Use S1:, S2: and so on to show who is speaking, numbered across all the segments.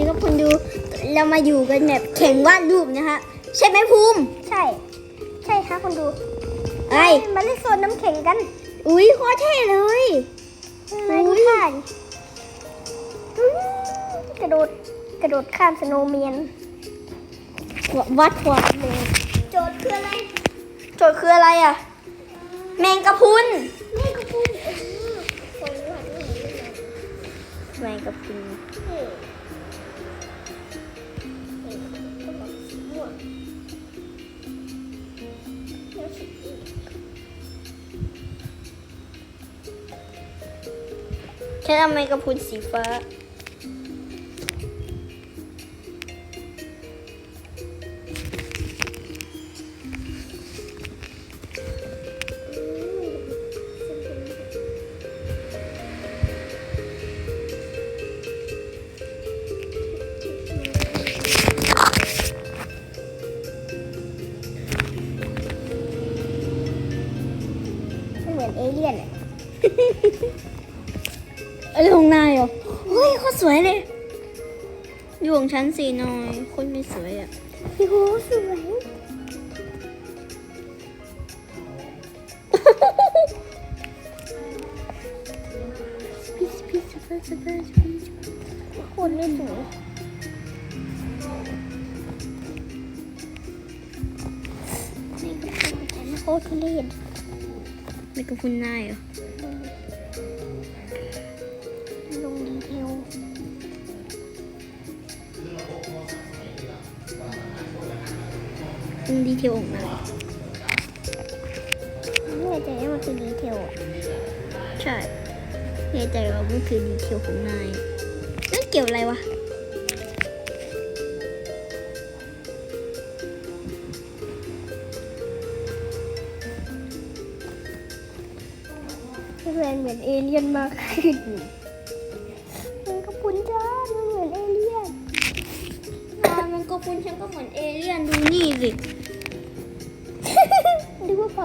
S1: ดีครับคุณดูเรามาอยู่กันแบบแข่งวาดรูปนะคะใช่ไหมภูมิ
S2: ใช่ ใช่ค่ะคุณดู
S1: ไอ้ย
S2: มาเล่นโซนน้ำแข็งกัน
S1: อุ้ยโคตรเท่เลย
S2: นายดูท่าดิอื้อกระโดดกระโดดข้ามสโนว์แมน
S1: วัดความเร็ว
S2: โจทย์คืออะไร
S1: โจทย์คืออะไรอะ แมงกะพรุน
S2: นี่ก็พูดเออคนรู้หันไม่เห็นเลย
S1: แมงกะพรุน ฉันเอาแมกระพุนสีฟ้า
S2: อยู่
S1: ของฉันสีน้อย คนไม่สวยอะ
S2: โอ้โหสวยคนไม่สวยนี่ก็เป็นฉันโคตรทุเรศ
S1: แมงกะพรุนนายเหรอ
S2: เทล
S1: ของนา
S2: ไม่แน่ใจว่ามันคือดีเทลอะ
S1: ใช่แน่ใจว่ามันคือดีเทลของนายนั่นเกี่ยวอะไรวะ
S2: เพื่อนเหมือนเอเลี่ยนมากขึ้นมันก็ปุนจ้ามันเหมือนเอเลี่ยน
S1: นายมันก็พุนฉันก็เหมือนเอเลี่ยนดูนี่สิ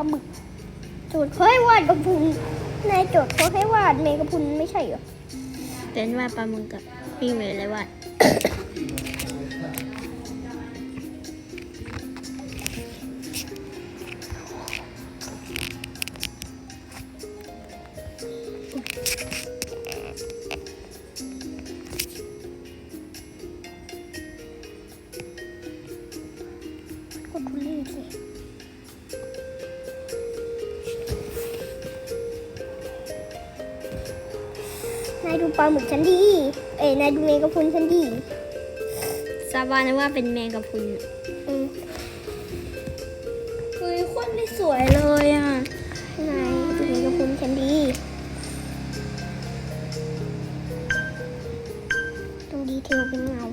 S2: หมึกโจทย์เขาให้วาดกระพุนนายโจทย์เขาให้วาดเมกระพุนไม่ใช่เหรอ
S1: แต่ว่าปลาหมึกกับพี่เมย์อะไรวะ
S2: ก็ทุเรศเลยายดูปลาหมึกฉันดี เอ้ยนายดูเมกระพุนฉันดี
S1: ซาบานะว่าเป็นแมงกะพรุน
S2: อืม
S1: เฮ้ยคนไม่สวยเลยอะ
S2: นายดูเมกระพุนฉันดีตรงดีเทลเป็นเงา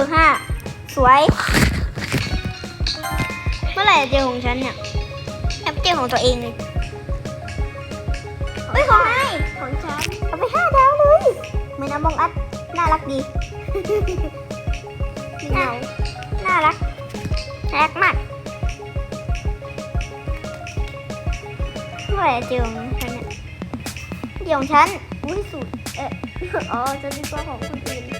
S2: ออ
S1: ห้าสวย เมื่
S2: อ
S1: ไหร่จะเจอของฉันเนี่ยแอปเจอของตัวเองเลยเฮ้ยของนาย
S2: ของฉัน
S1: เอาไปห้าดาวเลยเหมือนน้ำบองอัดน่ารักดี
S2: มีเงา
S1: น่ารักน่ารักมากเมื่อไหร่จะเจอของฉันเนี่ยเดี๋ยวของฉัน
S2: อุ้ยสุดเอออ๋อจะดีกว่าของคนอื่น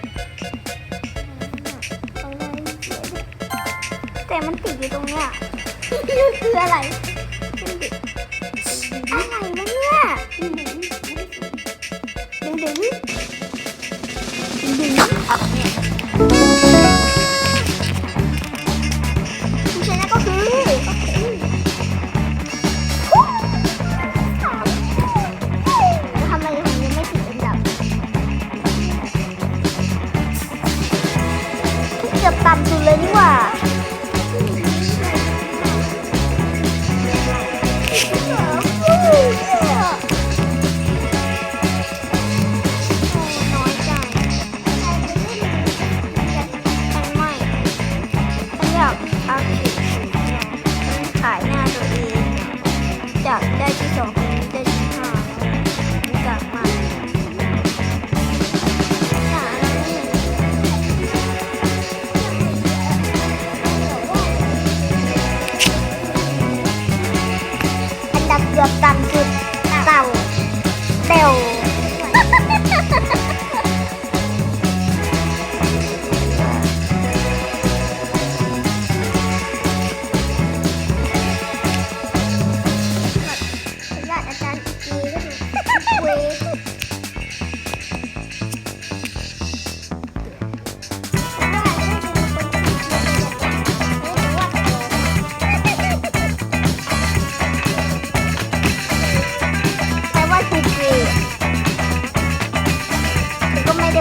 S1: แต่มันติดอยู่ตรงเนี้ย
S2: นี่คืออะไร
S1: อะไรวะเนี่ย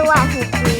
S1: watching.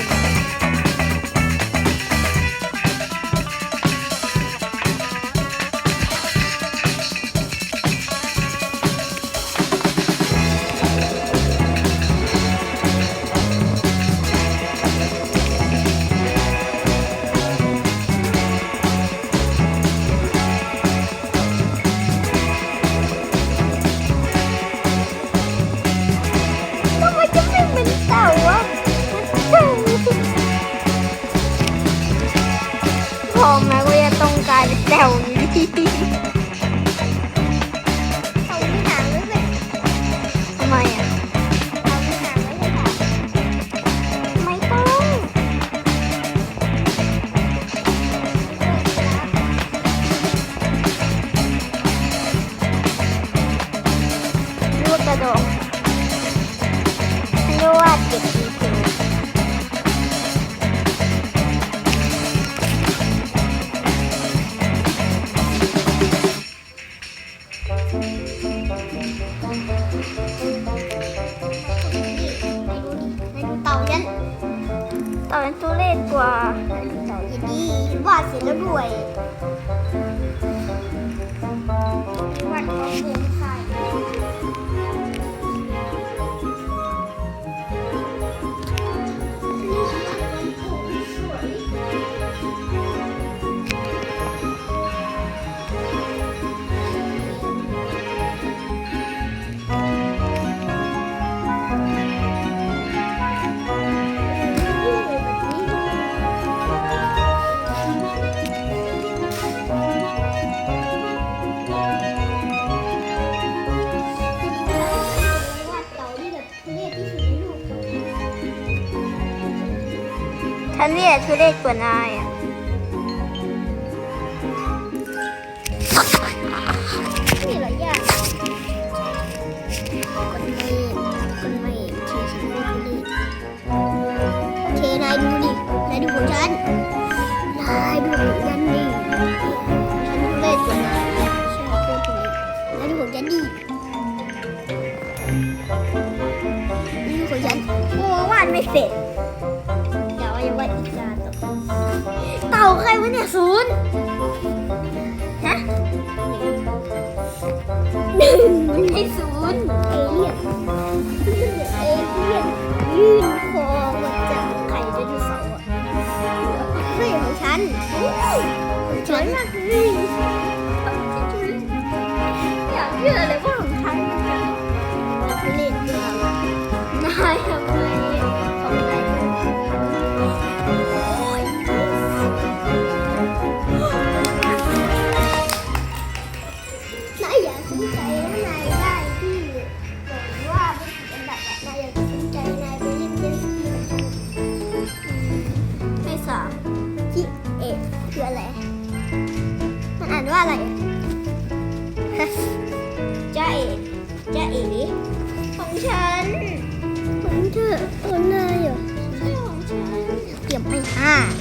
S1: เรี
S2: ฉันเรียกทุเรศกว่านายอะมีหลายอย่างคนเมฆคนเมฆที่ฉันเรียกทุเรศโอเคนายดูดินายดูของฉันนายดูของฉันดิฉันทุเรศกว่านายฉันโคตรทุเรศนายดูของฉันดินี่ดูของฉันโอ้วาดไม่เสร็จ ใครวะเนี่ยศูนย์ฮะหนึ่งมันให้ศูนย์เอเลี่ยนเอเลี่ยนยื่นคอมาจากไข่ไดโนเสาร์อะเฮ้ยของฉันของฉันมากเลยอยากเชื่อเลยว่า อ่านว่าอะไรอะฮะจ้าเอกจ้าเอ๋ของฉัน ของเธอของนายเหรอใช่ของฉันเก็บไปห้าห้า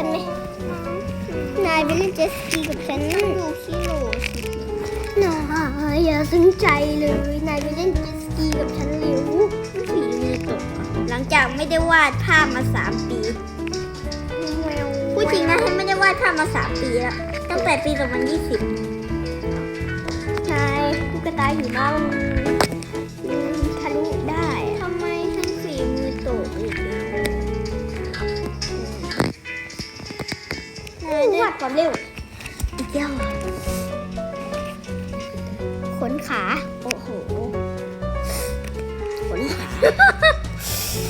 S2: ฉันไหมนายไปเล่นเจตสกีกับฉันดูคิโลสินายอย่าสนใจเลย นายไปเล่นเจตสกีกับฉันเร็วฝีมือตก หลังจากไม่ได้วาดภาพมาสามปีพูดจริงนะฉันไม่ได้วาดภาพมาสามปีแล้วตั้งแต่ปี2020นายลูกกระตายอยู่บ้านมัน แล้าดความเร็ว อีกแล้วขนขา โอ้โห ขนขา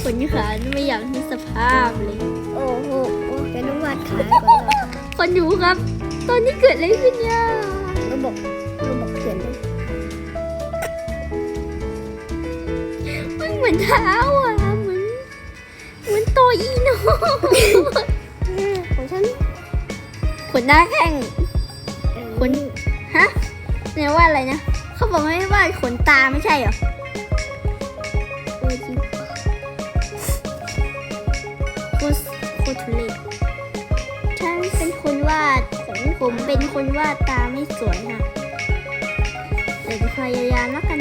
S2: ขนขาไม่อยากนึกสภาพเลย โอ้โหจะต้องวาดขาก่อนเลยคนอยู่ครับ ตอนนี้เกิดอะไรขึ้นเนี่ยราบอกเราบอกเขียนเลยมันเหมือนเท้าอะเหมือนเหมือนตัวอีโนของฉัน ขนหน้าแข้งขนฮะเนี่ยว่าอะไรนะเขา
S1: บอกไม่ให้วาดขนตาไม่ใช่เหรอ
S2: เออจริง
S1: โคตรโคตรทุเรศฉันเป็นคนวาดผมผมเป็นคนวาดตาไม่สวยค่ะแต่จะพยายามแล้วกัน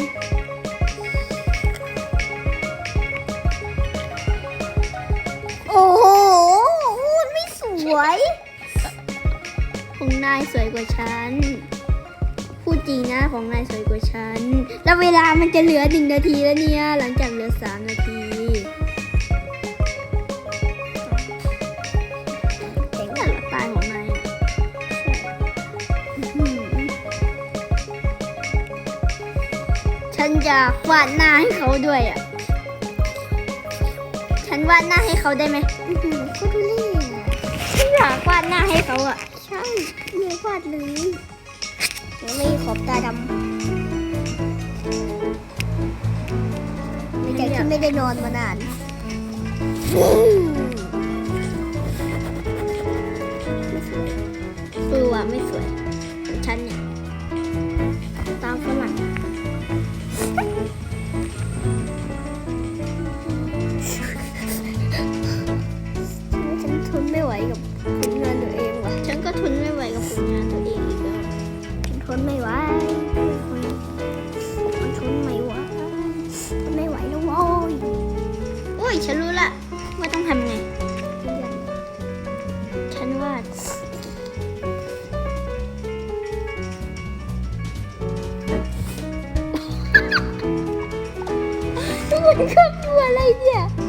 S1: ของนายสวยกว่าฉัน พูดจริงนะของนายสวยกว่าฉัน แล้วเวลามันจะเหลือหนึ่งนาทีแล้วเนี่ย หลังจากเหลือสามนาทีเจ๋งอะสไตล์ของนายอะอื้อหือฉันจะวาดหน้าให้เขาด้วยอะ ฉันวาดหน้าให้เขาได้ไหม
S2: อื้อหือโคตรทุเล่อะ
S1: ฉันอยากวาดหน้าให้เขาอะ
S2: ใช่เมียวาดเลยยังไม่ขอบตาดำหลังจากที่ไม่ได้นอนมานานอืมไม่สวย
S1: คือว่าไม่สวยเหมือนฉันเนี่ยตามฝรั่ง
S2: ทุก
S1: คนชอ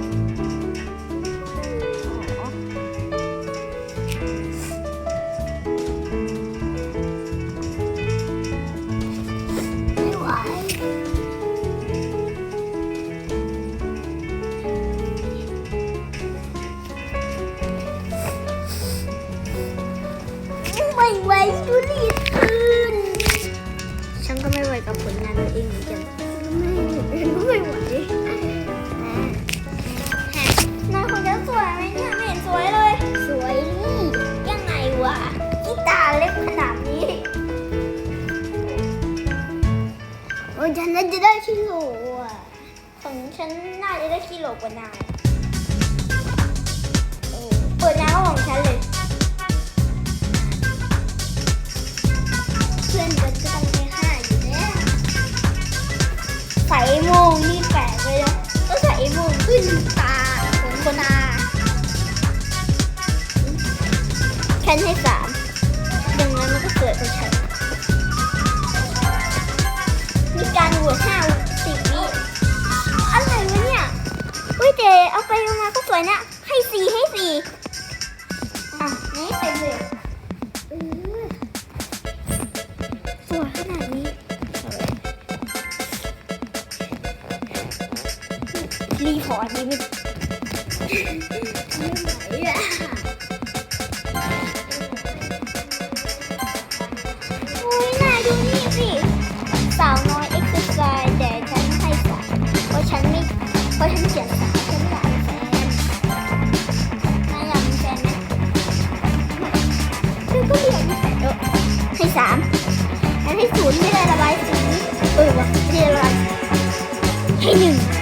S1: น
S2: น่าจะได้
S1: กิโลกว่านายเปิดน้ำของฉันเลย
S2: เพื่อนกันก็ต้องไปห้าอยู่แล้ว
S1: ใส่โมงนี่แปลกเลยนะก็ใส่โมงขึ้นตาขนตาฉันให้ส วยนะ ให้สี่ให้สี่อะ นี่ไปเลย
S2: เออ
S1: สวยขนาดนี้ รีพอร์ตดีไหม
S2: ไม่ไหวอะ
S1: งั้นให้ศูนย์ไม่ไ